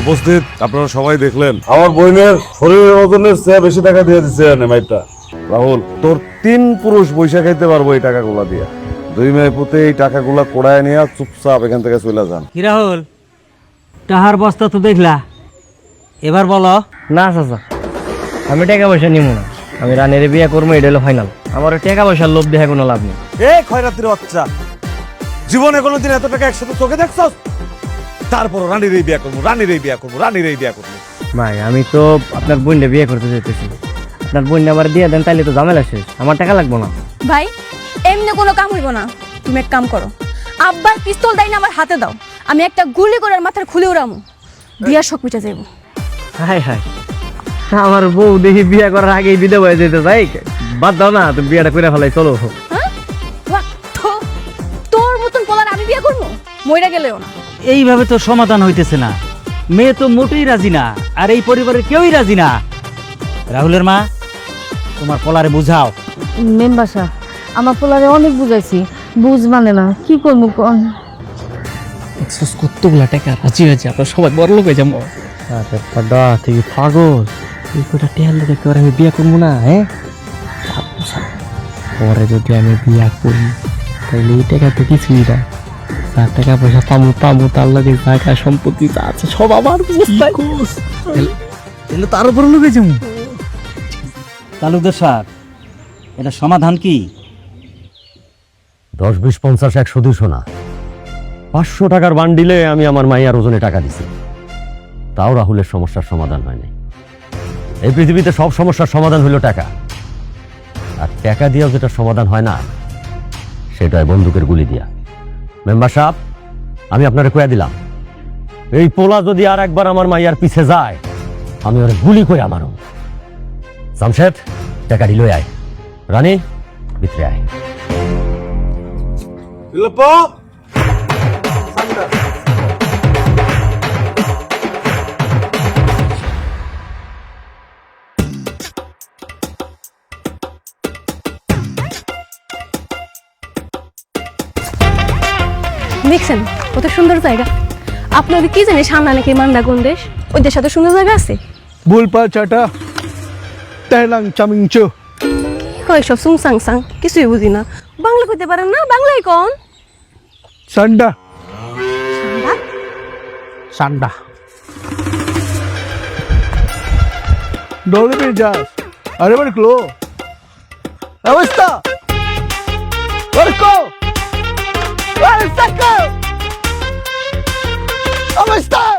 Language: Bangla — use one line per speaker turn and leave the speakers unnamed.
উপস্থিত আপনারা সবাই দেখলেন। আমার বোনের শরীরের ওজনের চেয়ে বেশি টাকা দিয়ে দিচ্ছে নেমাইটা রাহুল তোর তিন পুরুষ বৈশা খাইতে পারব এই টাকাগুলা দিয়া। দুই মেয়ে পুঁতে এই টাকাগুলা কোড়ায় নিয়ে চুপচাপ এখান থেকে চলে যান।
কি রাহুল? টাহার বস্তা তো দেখলা। এবার বলো।
না চাচা। আমি টাকা পয়সা নিব না। আমি রানের বিয়ে করব এটা হলো ফাইনাল আমার ওই টাকা পয়সার লোভ দেখে কোনো লাভ নেই।
এ খয়রাতির বাচ্চা। জীবনে কোনোদিন এত টাকা একসাথে চোখে দেখছস? তারপর রানীর এই বিয়া করব রানীর এই বিয়া করব রানীর এই বিয়া করব।
ভাই আমি তো আপনার বোনটা বিয়ে করতে যেতেছি আপনার বোন আমার দিয়ে দেন তাইলে তো ঝামেলা শেষ। আমার টাকা লাগবো না।
ভাই এমনি কোনো কাম হইব না। তুমি এক কাম করো আব্বার পিস্তল দেয় না আমার হাতে দাও। আমি একটা গুলি করে মাথার খুলে উড়ামু। বিয়ার শখ মিটে যাইব।
হাই হাই আমার বউ দেখি বিয়া করার আগেই বিদে হয়ে যেতে চাই। বাদ দাও না তুমি বিয়েটা করে ফেলাই চলো।
হ্যাঁ? বাহ, থো, তোর মতন পোলার আমি বিয়ে করব? মইরা গেলেও না।
এইভাবে তো সমাধান হইতেছে না। মেয়ে তো মোটেই রাজি না আর এই পরিবারের কেউই রাজি না। রাহুলের মা তোমার পলারে বুঝাও।
মেম্বার সাহেব আমার পোলারে অনেক বুঝাইছি বুঝ মানে না কি করব কোন?
এক্সেস কতগুলা টাকা রাজি হয়েছে? আপনার সবাই বড় লোক হয়ে যাব।
আরে পাডা তুই পাগল?
এই কটা টেয়ার লোক একেবারে আমি বিয়ে করব না হ্যাঁ? পরে যদি আমি বিয়ে করি তাহলে এই টাকা তো কিছুই না। তার টাকা পয়সা পামু পামু তার লাগে জায়গা সম্পত্তি যা আছে সব আমার
তাহলে তার উপর লোকে যাব। তালুকদার স্যার এটা সমাধান কি?
দশ বিশ পঞ্চাশ একশো দুশো না। পাঁচশো টাকার বান্ডিলে আমি আমার মাইয়ার ওজনে টাকা দিছি। তাও রাহুলের সমস্যার সমাধান হয়নি। এই পৃথিবীতে সব সমস্যার সমাধান হলো টাকা। আর টাকা দিয়েও যেটা সমাধান হয় না সেটাই বন্দুকের গুলি দিয়া। মেম্বার সাহেব, আমি আপনারে কয়া দিলাম, এই পোলা যদি আর একবার আমার মাইয়ার পিছে যায়, আমি ওরে গুলি করে আমারও জামশেদ টাকা লই আয়। রানী, ভিতরে আয়।
দেখছেন কত সুন্দর জায়গা। আপনাদের কি জানি সামনে নাকি মান্ডা কোন দেশ? ওই দেশে তো সুন্দর জায়গা আছে?
বুলপা চাটা টাইলাং চামিংচো
কি হয় সব সুং সাং সাং কিছুই বুঝি না। বাংলা কইতে পারেন না? বাংলায় কোন?
সান্ডা। সান্ডা? ¿Dónde me যাস। আরে মানে ক্লো অবস্থা। Marco! Guarda Onde está?